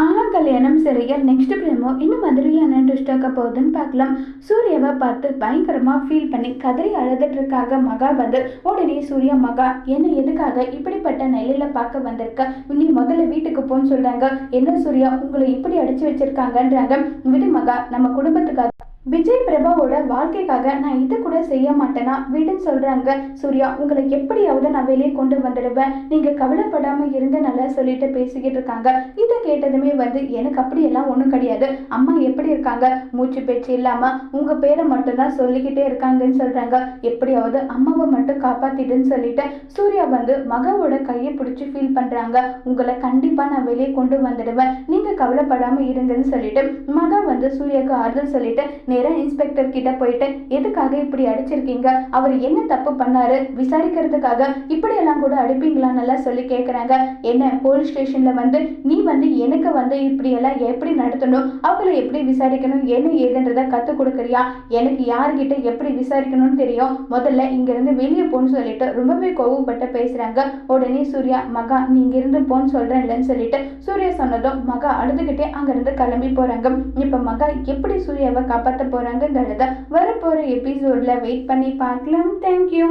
ஆனா கல்யாணம் சரியா நெக்ஸ்ட் பிரேமோ இன்னும் மாதிரியான ட்விஸ்டாக்க போகுதுன்னு பார்க்கலாம். சூர்யாவை பார்த்து பயங்கரமாக ஃபீல் பண்ணி கதறி அழுதுட்டு இருக்காங்க மகா வந்து உடனே சூர்யா மகா என்ன எதுக்காக இப்படிப்பட்ட நிலையில பார்க்க வந்திருக்க? நீ முதல்ல வீட்டுக்கு போன்னு சொல்றாங்க. என்ன சூர்யா உங்களை இப்படி அடிச்சு வச்சிருக்காங்கன்றாங்க. விடு மகா நம்ம குடும்பத்துக்காக விஜய் பிரபாவோட வாழ்க்கைக்காக நான் இது கூட செய்ய மாட்டேனா? விடுன்னு சொல்கிறாங்க சூர்யா உங்களை எப்படியாவது நான் வெளியே கொண்டு வந்துடுவேன். நீங்கள் கவலைப்படாமல் இருந்த நல்லா சொல்லிட்டு பேசிக்கிட்டு இருக்காங்க. இதை கேட்டதுமே வந்து எனக்கு அப்படியெல்லாம் ஒன்றும் கிடையாது. அம்மா எப்படி இருக்காங்க? மூச்சு பேச்சு இல்லாமல் உங்கள் பேரை மட்டும்தான் சொல்லிக்கிட்டே இருக்காங்கன்னு சொல்கிறாங்க எப்படியாவது அம்மாவை மட்டும் காப்பாத்திடுன்னு சொல்லிட்டு சூர்யா வந்து மகவோட கையை பிடிச்சி ஃபீல் பண்ணுறாங்க உங்களை கண்டிப்பாக நான் வெளியே கொண்டு வந்துடுவேன். நீங்கள் கவலைப்படாமல் இருங்கன்னு சொல்லிட்டு மகா வந்து சூர்யாவுக்கு ஆறுதல் சொல்லிட்டு நேராக இன்ஸ்பெக்டர் கிட்ட போயிட்டு எதுக்காக இப்படி அடிச்சிருக்கீங்க? அவர் என்ன தப்பு பண்ணாரு? விசாரிக்கிறதுக்காக இப்படியெல்லாம் கூட அடிப்பீங்களான்னு சொல்லி கேட்குறாங்க என்ன போலீஸ் ஸ்டேஷன்ல வந்து நீ வந்து எனக்கு வந்து இப்படியெல்லாம் எப்படி நடத்தணும்? அவங்கள எப்படி விசாரிக்கணும்? என்ன ஏதுன்றத கற்றுக் கொடுக்குறியா? எனக்கு யார்கிட்ட எப்படி விசாரிக்கணும்னு தெரியும்? முதல்ல இங்கேருந்து வெளியே போன்னு சொல்லிட்டு ரொம்பவே கோவப்பட்டு பேசுறாங்க. உடனே சூர்யா மகா நீ இங்கேருந்து போன்னு சொல்கிறேன் இல்லைன்னு சொல்லிட்டு சூர்யா சொன்னதும் மகா அழுதுகிட்டே அங்க இருந்து கிளம்பி போறாங்க. இப்ப மகா எப்படி சூர்யாவை காப்பாத்த போகிறாங்கங்கிறத வரப்போற எபிசோட்ல வெயிட் பண்ணி பார்க்கலாம். தேங்க்யூ